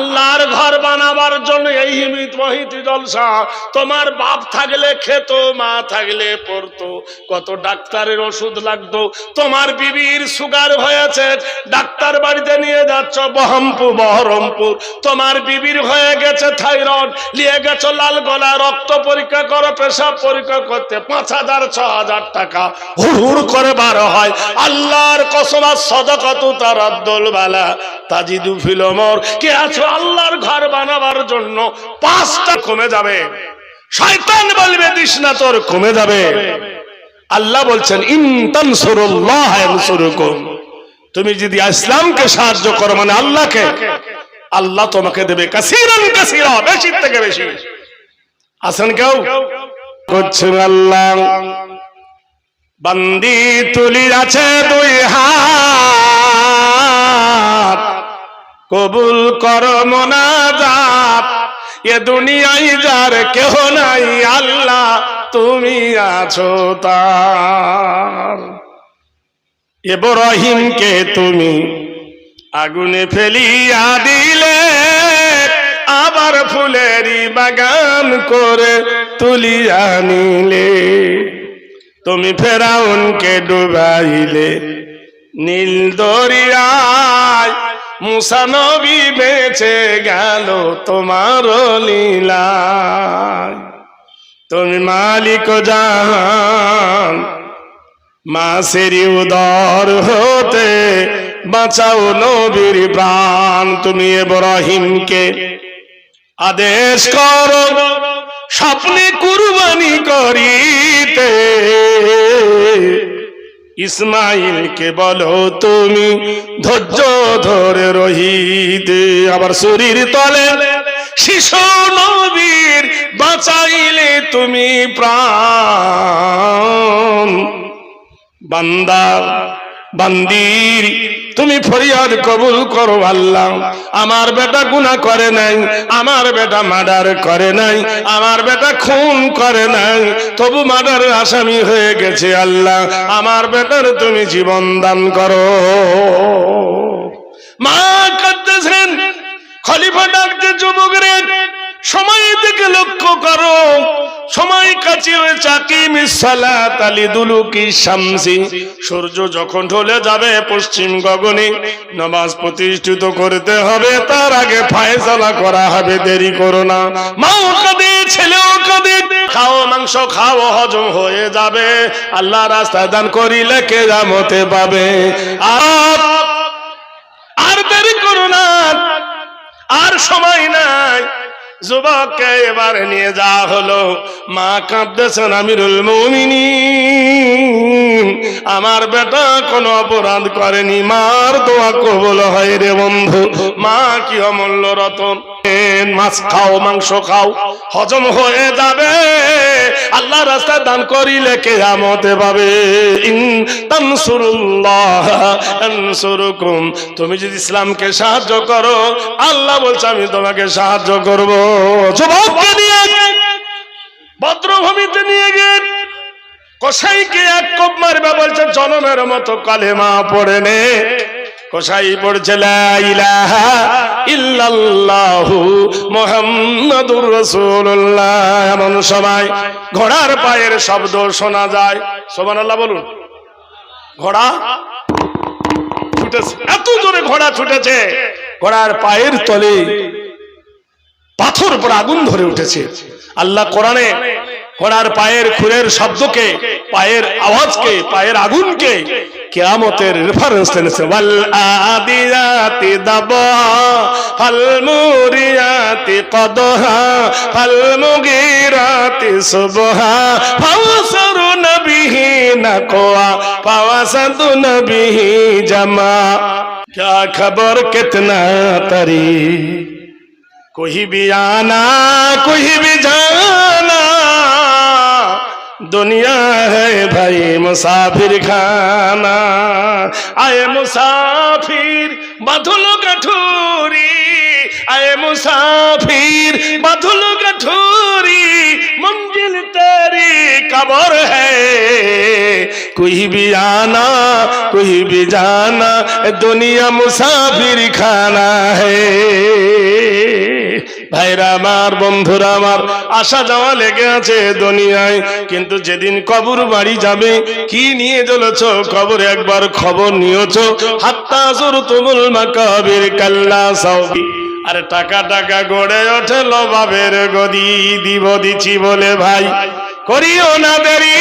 আল্লাহর ঘর বানাবার জন্য এই হিমিত মহিত জলসা। তোমার বাপ থাকলে খেত, মা থাকলে পড়তো। কত ডাক্তারের ওষুধ লাগতো। তোমার বিবির সুগার হয়েছে। ডাক্তার বাড়িতে নিয়ে যাচ্ছ বহরমপুর বহরমপুর। তোমার বিবির হয়ে গেছে থাইরয়েড। নিয়ে গেছো লাল গলা রক্ত পরীক্ষা করো, পেশাব পরীক্ষা করতে। পাঁচ হাজার, ছ হাজার টাকা হুড় করে বার হয়। আল্লাহর কসমার সদকত তার আব্দুল বালা। তাজিদু ফিলমর কে আছো? আল্লাহর ঘর বানাবার জন্য পাঁচটা কমে যাবে। শয়তান বলবে, দিস না তোর কমে যাবে। আল্লাহ বলছেন ইনতান তুমি যদি ইসলামকে সাহায্য করো মানে আল্লাহকে, আল্লাহ তোমাকে দেবে কাসিরান কাসিরা বেশি থেকে বেশি। আছেন কেউ? করছেন আল্লাহ। বান্দি তুলি আছে দুই হাত। কবুল কর মোনাজাত। এ দুনিয়ায় যার কেহ নাই, আল্লাহ তুমি আছো তার। এব্রাহিমকে তুমি আগুনে ফেলিয়া দিলে, আবার ফুলেরই বাগান করে তুলিয়া নিলে। তুমি ফেরাউনকে ডুবাইলে, নীল দরিয়ায় মুসা নবী বেঁচে গেল তোমার লীলায়। তুমি মালিক জাহান, মাসেরি উদর হতে বাঁচাও নবীর প্রাণ। তুমি এব্রাহিমকে আদেশ করো, স্বপ্নে কুরবানি করিতে। ইসমাইলকে বলো তুমি, ধৈর্য ধরে রহিতে। আবার শরীর তলে, শিশু নবীর বাঁচাইলে তুমি প্রাণ। বান্দা, বান্দির তুমি ফরিয়াদ কবুল করো আল্লাহ। আমার বেটা গুনাহ করে নাই, আমার বেটা মার্ডার করে নাই, আমার বেটা খুন করে নাই। তবু মার্ডার আসামি হয়ে গেছে আল্লাহ। আমার বেটার তুমি জীবন দান করো। মা কাঁদতেছেন। খলিফা ডাকতে যুবক রে সময় থেকে লক্ষ্য করো। সময় কাছে চাকিম সালাত আলি দুলুকি শামসি। সূর্য যখন ঢলে যাবে পশ্চিম গগনে, নামাজ প্রতিষ্ঠিত করতে হবে, তার আগে ফায়সালা করা হবে, দেরি করো না। মাও কাঁদে, ছেলেও কাঁদে, খাও মাংস, খাও হজম হয়ে যাবে। আল্লাহ রাস্তায় দান করিলে কে জামতে পাবে। আর আর দেরি করো না। আর সময় নাই। যুবককে এবার নিয়ে যাওয়া হলো। মা কাঁদতেছেন আমিরুল মৌমিনী আমার বেটা কোনো অপরাধ করেনি। মার দোয়া কবল হয় রে বন্ধু। মা কি অমূল্য রতন। মাছ খাও, মাংস খাও, হজম হয়ে যাবে। আল্লাহ রাস্তায় দান করিলে কে আমতে পাবে তুমি যদি ইসলামকে সাহায্য করো, আল্লাহ বলছে, আমি তোমাকে সাহায্য করব। ভদ্রভূমিতে নিয়ে গিয়ে কসাইকে এক কোপ মারবে বলছে, জনমের মতো কালেমা পড়ে নে। কসাই পড়ছে ইলাহা ইল্লাল্লাহু মুহাম্মাদুর রাসূলুল্লাহ। এমন সময় ঘোড়ার পায়ের শব্দ শোনা যায়। সুবহানাল্লাহ বলুন। ঘোড়া ছুটেছে। এত জোরে ঘোড়া ছুটেছে। ঘোড়ার পায়ের তলে পাথর পর আগুন ধরে উঠেছে আল্লাহ কোরআনে ঘোড়ার পায়ের খুরের শব্দকে পায়ের আওয়াজকে পায়ের আগুনকে কেয়ামতের রেফারেন্স এনেছে ওয়াল আদিয়াতি দাবা ফাল মুরিয়াতি কদহা ফাল মুগিরাতি সুবহা ফাওসারু নবিহি নাকওয়া ফাওয়াসাদু নবিহি জামা क्या खबर कितना तरी कोई भी आना कोई भी जाना दुनिया है भाई मुसाफिर खाना आए मुसाफिर बधुल गठूरी आए मुसाफिर बधुल गठूरी मंजिल तेरी कबर কহিবি আনা কহিবি জানা দুনিয়া মুসাফির খানা হে। ভাইরা আমার, বন্ধুরা আমার, আসা যাওয়া লেগে আছে দুনিয়ায়, কিন্তু যেদিন কবর বাড়ি যাবে, কি নিয়ে চলেছ কবর একবার খবর নিয়েছ? হাত্তা জোর তুমুল মাকাবির কাল্লা সৌদি আরে টাকা টাকা গড়ে ওঠে লবাবের গদি, দিব দিছি বলে ভাই। করিও না দেরি।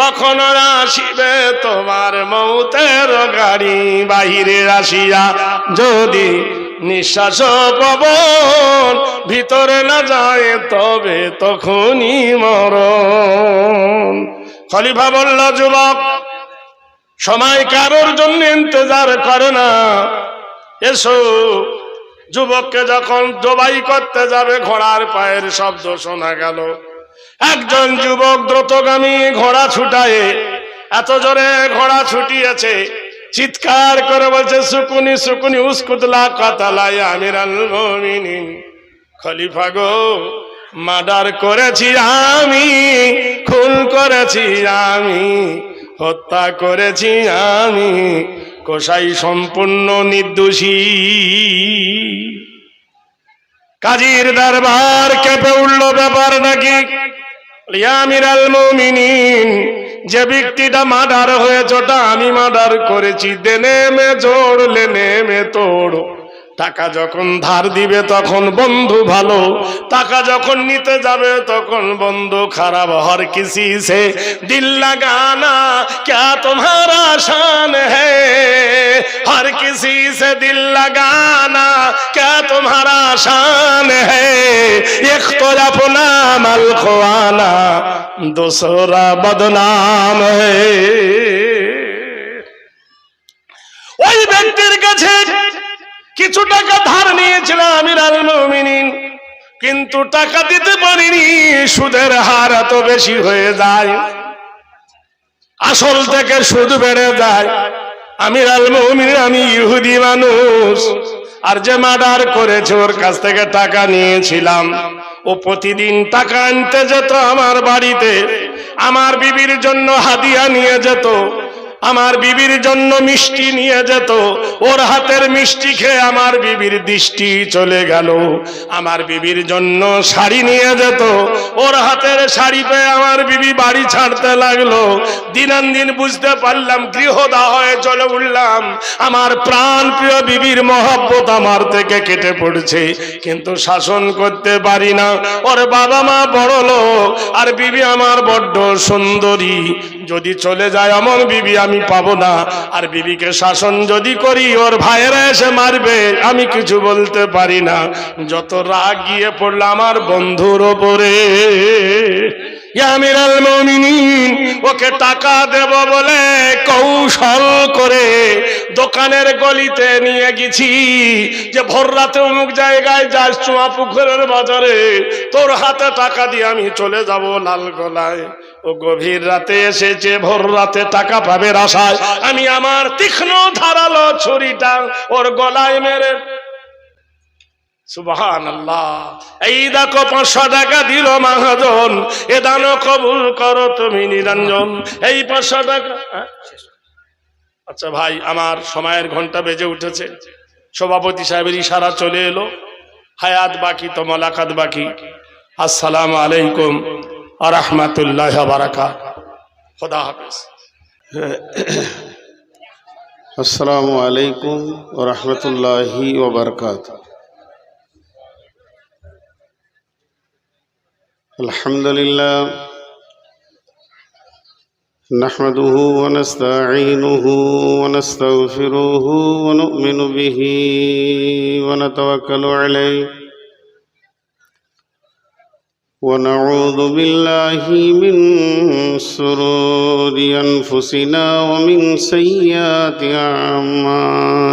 কখনো আসিবে তোমার মৌতের গাড়ি? বাহিরে আসিয়া যদি নিঃশ্বাস পবন ভিতরে না যায় তবে তখনই মরণ। খলিফা বলল, যুবক, সময় কারোর জন্য ইন্তজার করে না। এসো, যুবককে যখন জবাই করতে যাবে, ঘোড়ার পায়ের শব্দ শোনা গেল। একজন যুবক দ্রুতগামী ঘোড়া ছুটায় এত জোরে ঘোড়া ছুটিয়েছে, চিৎকার করে বলছে, সুকুনি সুকুনি উস্কুতলা কাতালাই আমির খলিফা গো, মার্ডার করেছি আমি, খুন করেছি আমি, হত্যা করেছি আমি কোষাই সম্পূর্ণ নির্দোষী। কাজীর দরবার কেঁপে উঠল ব্যাপার নাকি? যে ব্যক্তিটা মার্ডার হয়েছে আমি মার্ডার করেছি। দেনে মে জোড় লেনে মে তোড়। টাকা যখন ধার দিবে তখন বন্ধু ভালো, টাকা যখন নিতে যাবে তখন বন্ধু খারাপ হর কিসি সে। দিল লাগানা, ক্যা তোমার আসান হর কিসি সে দিল লাগানা, ক্যা তোমার আসান হ্যাঁ তো আপনা মাল খোয়ানা, দোসরা বদনাম হে। ওই ব্যক্তির কাছে কিছু টাকা ধার নিয়েছিলাম আমির আল মুমিনিন, কিন্তু টাকা দিতে পারিনি, সুদের হার এত বেশি হয়ে যায়। আসল থেকে সুদ বেড়ে যায়। আমির আল মুমিনিন, আমি ইহুদি মানুষ, আর যে মার্ডার করেছে ওর কাছ থেকে টাকা নিয়েছিলাম। ও প্রতিদিন টাকা আনতে যেত আমার বাড়িতে, আমার বিবির জন্য হাদিয়া নিয়ে যেত। আমার বিবির জন্য মিষ্টি নিয়ে যেত। ওর হাতের মিষ্টি খেয়ে আমার বিবির দৃষ্টি চলে গেল। আমার বিবির জন্য শাড়ি নিয়ে যেত। ওর হাতের শাড়ি পেয়ে আমার বিবি বাড়ি ছাড়তে লাগল। দিনান দিন বুঝতে পারলাম গৃহদা হয়ে চলে উঠলাম। আমার প্রাণ প্রিয় বিবির মহব্বত আমার থেকে কেটে পড়ছে। কিন্তু শাসন করতে পারি না। ওর বাবা মা বড় লোক। আর বিবি আমার বড্ড সুন্দরী। যদি চলে যায় আমার বিবি আমি পাবো না। আর বিবিকে শাসন যদি করি, ওর ভাইয়েরা এসে মারবে, আমি কিছু বলতে পারি না। যত রাগ গিয়ে পড়ল আমার বন্ধুর ওপরে। আমিরাল মমিনিন, ওকে টাকা দেব বলে কৌশল করে দোকানের গলিতে নিয়ে গেছি। যে ভোর রাতে অমুক জায়গায় যাস চুয়া পুকুরের বাজারে, তোর হাতে টাকা দিয়ে আমি চলে যাব লাল গলায়। ও গভীর রাতে এসেছে, ভোর রাতে টাকা পাবে আশায় আমি আমার তীক্ষ্ণ ধারালো ছুরিটা ওর গলায় মেরে সুবহান এই দেখো পাঁচশো টাকা দিল মহাজন। এ দান কবুল করো তুমি নিরঞ্জন। এই পাঁচশো টাকা হ্যাঁ? আচ্ছা ভাই, আমার সময়ের ঘণ্টা বেজে উঠেছে। সভাপতি সাহেবের ইশারা চলে এলো। হায়াত বাকি তো মোলাকাত বাকি। আসসালামু আলাইকুম আ রহমতুল্লাহ বারাকা খোদা হাফেজ। আসসালামু আলাইকুম রহমতুল্লাহি ওবরকাত الحمد لله. نحمده ونستعينه ونستغفره ونؤمن به ونتوكل عليه. ونعوذ بالله من شرور أنفسنا ومن سيئات أعمالنا.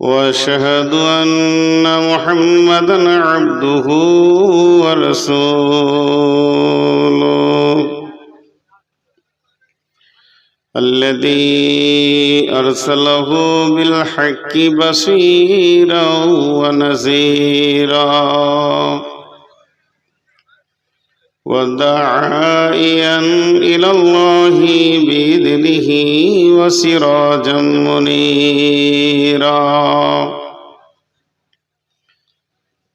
وأشهد أن محمدا عبده ورسوله. الذي أرسله بالحق بشيرا ونذيرا. وداعيا إلى الله بإذنه وسراجا منيرا.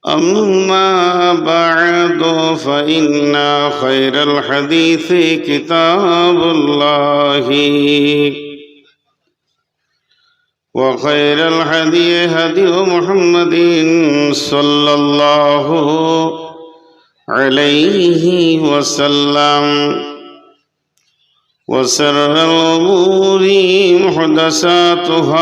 أما بعد فإن خير الحديث كتاب الله. وخير الهدي هدي محمد صلى الله عليه وسلم. وسر الأمور محدثاتها.